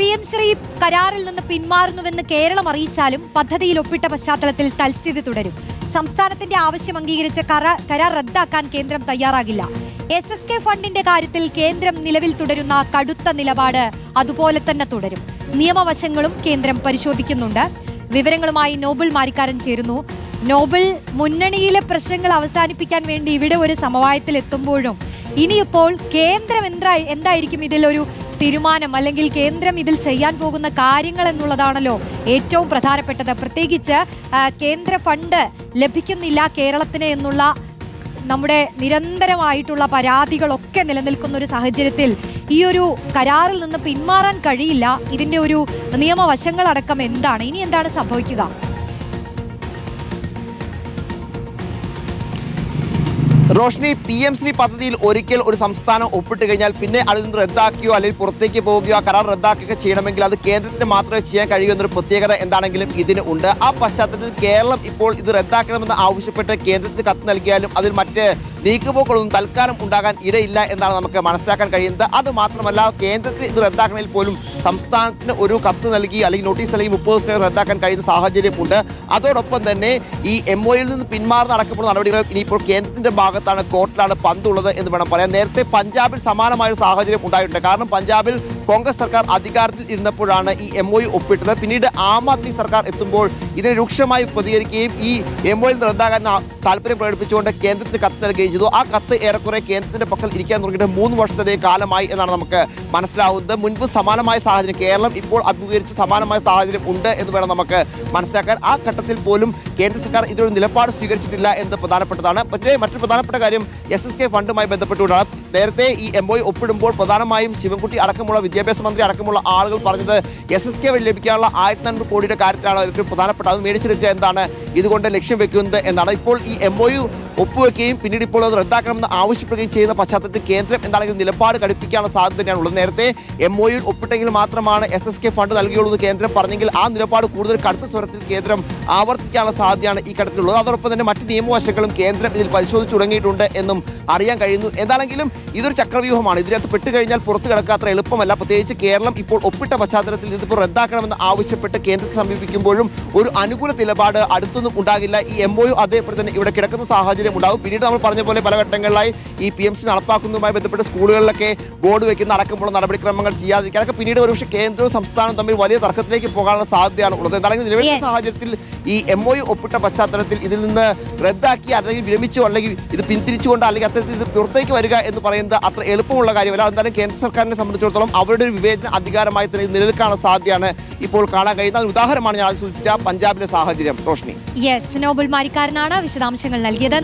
P M Shri കരാറിൽ നിന്ന് പിന്മാറുന്നുവെന്ന് കേരളം അറിയിച്ചാലും പദ്ധതിയിൽ ഒപ്പിട്ട പശ്ചാത്തലത്തിൽ തൽസ്ഥിതി തുടരും. സംസ്ഥാനത്തിന്റെ ആവശ്യം അംഗീകരിച്ച കരാ- കരാർ റദ്ദാക്കാൻ കേന്ദ്രം തയ്യാറാകില്ല. എസ് എസ് കെ ഫണ്ടിന്റെ കാര്യത്തിൽ കേന്ദ്രം നിലവിൽ തുടരുന്ന കടുത്ത നിലപാട് അതുപോലെ തന്നെ തുടരും. നിയമവശങ്ങളും കേന്ദ്രം പരിശോധിക്കുന്നുണ്ട്. വിവരങ്ങളുമായി നോബിൾ മാരിക്കാരൻ ചേരുന്നു. നോബിൾ മുന്നണിയിലെ പ്രശ്നങ്ങൾ അവസാനിപ്പിക്കാൻ വേണ്ടി ഇവിടെ ഒരു സമവായത്തിൽ എത്തുമ്പോഴും ഇനിയിപ്പോൾ കേന്ദ്രം എന്താ എന്തായിരിക്കും ഇതിലൊരു തീരുമാനം അല്ലെങ്കിൽ കേന്ദ്രം ഇതിൽ ചെയ്യാൻ പോകുന്ന കാര്യങ്ങൾ എന്നുള്ളതാണല്ലോ ഏറ്റവും പ്രധാനപ്പെട്ടത്. പ്രത്യേകിച്ച് കേന്ദ്ര ഫണ്ട് ലഭിക്കുന്നില്ല കേരളത്തിന് എന്നുള്ള നമ്മുടെ നിരന്തരമായിട്ടുള്ള പരാതികളൊക്കെ നിലനിൽക്കുന്ന ഒരു സാഹചര്യത്തിൽ ഈ ഒരു കരാറിൽ നിന്ന് പിന്മാറാൻ കഴിയില്ല. ഇതിന്റെ ഒരു നിയമവശങ്ങളടക്കം എന്താണ്? ഇനി എന്താണ് സംഭവിക്കുക? റോഷ്നി പി എം ശ്രീ പദ്ധതിയിൽ ഒരിക്കൽ ഒരു സംസ്ഥാനം ഒപ്പിട്ട് കഴിഞ്ഞാൽ പിന്നെ അതിൽ നിന്ന് റദ്ദാക്കുകയോ അല്ലെങ്കിൽ പുറത്തേക്ക് പോവുകയോ ആ കരാർ റദ്ദാക്കുകയോ ചെയ്യണമെങ്കിൽ അത് കേന്ദ്രത്തിന് മാത്രമേ ചെയ്യാൻ കഴിയൂ എന്നൊരു പ്രത്യേകത എന്താണെങ്കിലും ഇതിന് ഉണ്ട്. ആ പശ്ചാത്തലത്തിൽ കേരളം ഇപ്പോൾ ഇത് റദ്ദാക്കണമെന്ന് ആവശ്യപ്പെട്ട് കേന്ദ്രത്തിന് കത്ത് നൽകിയാലും അതിൽ മറ്റ് നീക്കുപോക്കുകളൊന്നും തൽക്കാലം ഉണ്ടാകാൻ ഇടയില്ല എന്നാണ് നമുക്ക് മനസ്സിലാക്കാൻ കഴിയുന്നത്. അത് മാത്രമല്ല കേന്ദ്രത്തിൽ ഇത് റദ്ദാക്കണമെങ്കിൽ പോലും സംസ്ഥാനത്തിന് ഒരു കത്ത് നൽകി അല്ലെങ്കിൽ നോട്ടീസ് നൽകി മുപ്പത് ദിവസത്തിനകം റദ്ദാക്കാൻ കഴിയുന്ന സാഹചര്യമുണ്ട്. അതോടൊപ്പം തന്നെ ഈ എം ഒയിൽ നിന്ന് പിന്മാറുന്ന അടക്കപ്പെടുന്ന നടപടികൾ ഇനിയിപ്പോൾ കേന്ദ്രത്തിന്റെ ഭാഗത്താണ് കോർട്ടിലാണ് പന്തുള്ളത് എന്ന് വേണം പറയാൻ. നേരത്തെ പഞ്ചാബിൽ സമാനമായ ഒരു സാഹചര്യം ഉണ്ടായിട്ടുണ്ട്. കാരണം പഞ്ചാബിൽ കോൺഗ്രസ് സർക്കാർ അധികാരത്തിൽ ഇരുന്നപ്പോഴാണ് ഈ എം ഒ ഒപ്പിട്ടത്. പിന്നീട് ആം ആദ്മി സർക്കാർ എത്തുമ്പോൾ ഇതിനെ രൂക്ഷമായി പ്രതികരിക്കുകയും ഈ എം ഒയിൽ റദ്ദാകാൻ താല്പര്യം പ്രകടിപ്പിച്ചുകൊണ്ട് കേന്ദ്രത്തിന് കത്ത് നൽകുകയും ചെയ്തു. ആ കത്ത് ഏറെക്കുറെ കേന്ദ്രത്തിന്റെ പക്കൽ ഇരിക്കാൻ തുടങ്ങിയിട്ട് മൂന്ന് വർഷത്തെ കാലമായി എന്നാണ് നമുക്ക് മനസ്സിലാവുന്നത്. മുൻപ് സമാനമായ സാഹചര്യം കേരളം ഇപ്പോൾ അഭിമുഖീകരിച്ച സമാനമായ സാഹചര്യം ഉണ്ട് എന്ന് വേണം നമുക്ക് മനസ്സിലാക്കാൻ. ആ ഘട്ടത്തിൽ പോലും കേന്ദ്ര സർക്കാർ ഇതൊരു നിലപാട് സ്വീകരിച്ചിട്ടില്ല എന്ന് പ്രധാനപ്പെട്ടതാണ്. പക്ഷേ മറ്റൊരു പ്രധാനപ്പെട്ട കാര്യം എസ് എസ് കെ ഫണ്ടുമായി ബന്ധപ്പെട്ടുകൊണ്ടാണ്. നേരത്തെ ഈ എം ഒ ഒപ്പിടുമ്പോൾ പ്രധാനമായും ശിവൻകുട്ടി അടക്കമുള്ള വിദ്യാഭ്യാസ മന്ത്രി അടക്കമുള്ള ആളുകൾ പറഞ്ഞത് എസ് എസ് കെ വഴി ലഭിക്കാനുള്ള ആയിരത്തി അൻപത് കോടിയുടെ കാര്യത്തിലാണ് ഏറ്റവും പ്രധാനപ്പെട്ട അത് മേടിച്ചെടുക്കുക എന്താണ് ഇതുകൊണ്ട് ലക്ഷ്യം വെക്കുന്നത് എന്നാണ്. ഇപ്പോൾ ഈ എം ഒ യു ഒപ്പുവെക്കുകയും പിന്നീട് ഇപ്പോൾ അത് റദ്ദാക്കണമെന്ന് ആവശ്യപ്പെടുകയും ചെയ്യുന്ന പശ്ചാത്തലത്തിൽ കേന്ദ്രം എന്താണെങ്കിലും നിലപാട് കടുപ്പിക്കാനുള്ള സാധ്യത തന്നെയാണ് ഉള്ളത്. നേരത്തെ എം ഒ യു ഒപ്പിട്ടെങ്കിൽ മാത്രമാണ് എസ് എസ് കെ ഫണ്ട് നൽകിയുള്ളൂ എന്ന് കേന്ദ്രം പറഞ്ഞെങ്കിൽ ആ നിലപാട് കൂടുതൽ കടുത്ത സ്വരത്തിൽ കേന്ദ്രം ആവർത്തിക്കാനുള്ള സാധ്യതയാണ് ഈ ഘട്ടത്തിലുള്ളത്. അതോടൊപ്പം തന്നെ മറ്റ് നിയമവശങ്ങളും കേന്ദ്രം ഇതിൽ പരിശോധിച്ചു തുടങ്ങിയിട്ടുണ്ട് എന്നും അറിയാൻ കഴിയുന്നു. എന്താണെങ്കിലും ഇതൊരു ചക്രവ്യൂഹമാണ്. ഇതിനകത്ത് പെട്ടുകഴിഞ്ഞാൽ പുറത്തു കിടക്കാത്ര എളുപ്പമല്ല. പ്രത്യേകിച്ച് കേരളം ഇപ്പോൾ ഒപ്പിട്ട പശ്ചാത്തലത്തിൽ ഇതിപ്പോൾ റദ്ദാക്കണമെന്ന് ആവശ്യപ്പെട്ട് കേന്ദ്രത്തെ സമീപിക്കുമ്പോഴും ഒരു അനുകൂല നിലപാട് അടുത്തൊന്നും ഉണ്ടാകില്ല. ഈ എംഒയു അതേപോലെ തന്നെ ഇവിടെ കിടക്കുന്ന സാഹചര്യം ഉണ്ടാകും പിന്നീട് നമ്മൾ പറഞ്ഞ പോലെ പല ഘട്ടങ്ങളിലായി ഈ പി എം സി നടപ്പാക്കുന്നതുമായി ബന്ധപ്പെട്ട് സ്കൂളുകളിലൊക്കെ ബോർഡ് വെക്കുന്ന അടക്കമുള്ള നടപടിക്രമങ്ങൾ ചെയ്യാതിരിക്കുക അതൊക്കെ പിന്നീട് ഒരുപക്ഷെ കേന്ദ്രവും സംസ്ഥാനവും തമ്മിൽ വലിയ തർക്കത്തിലേക്ക് പോകാനുള്ള സാധ്യതയാണ് ഉള്ളത്. എന്താണെങ്കിൽ നിലവിലെ സാഹചര്യത്തിൽ ഈ എം ഒ ഒപ്പിട്ട പശ്ചാത്തലത്തിൽ ഇതിൽ നിന്ന് റദ്ദാക്കി അല്ലെങ്കിൽ വിരമിച്ചോ അല്ലെങ്കിൽ ഇത് പിന്തിരിച്ചുകൊണ്ട് അല്ലെങ്കിൽ അത്തരത്തിൽ ഇത് പുറത്തേക്ക് വരിക എന്ന് പറയുന്നത് അത്ര എളുപ്പമുള്ള കാര്യമല്ല. എന്തായാലും കേന്ദ്ര സർക്കാരിനെ സംബന്ധിച്ചിടത്തോളം അവരുടെ ഒരു വിവേചന അധികാരമായി തന്നെ നിലനിൽക്കാനുള്ള സാധ്യതയാണ് ഇപ്പോൾ കാണാൻ കഴിയുന്ന ഉദാഹരണമാണ് ഞാൻ സൂചിപ്പിച്ച പഞ്ചാബിലെ സാഹചര്യം. റോഷ്നി. യെസ് നോബൽ മാരിക്കാരനാണ് വിശദാംശങ്ങൾ നൽകിയത്.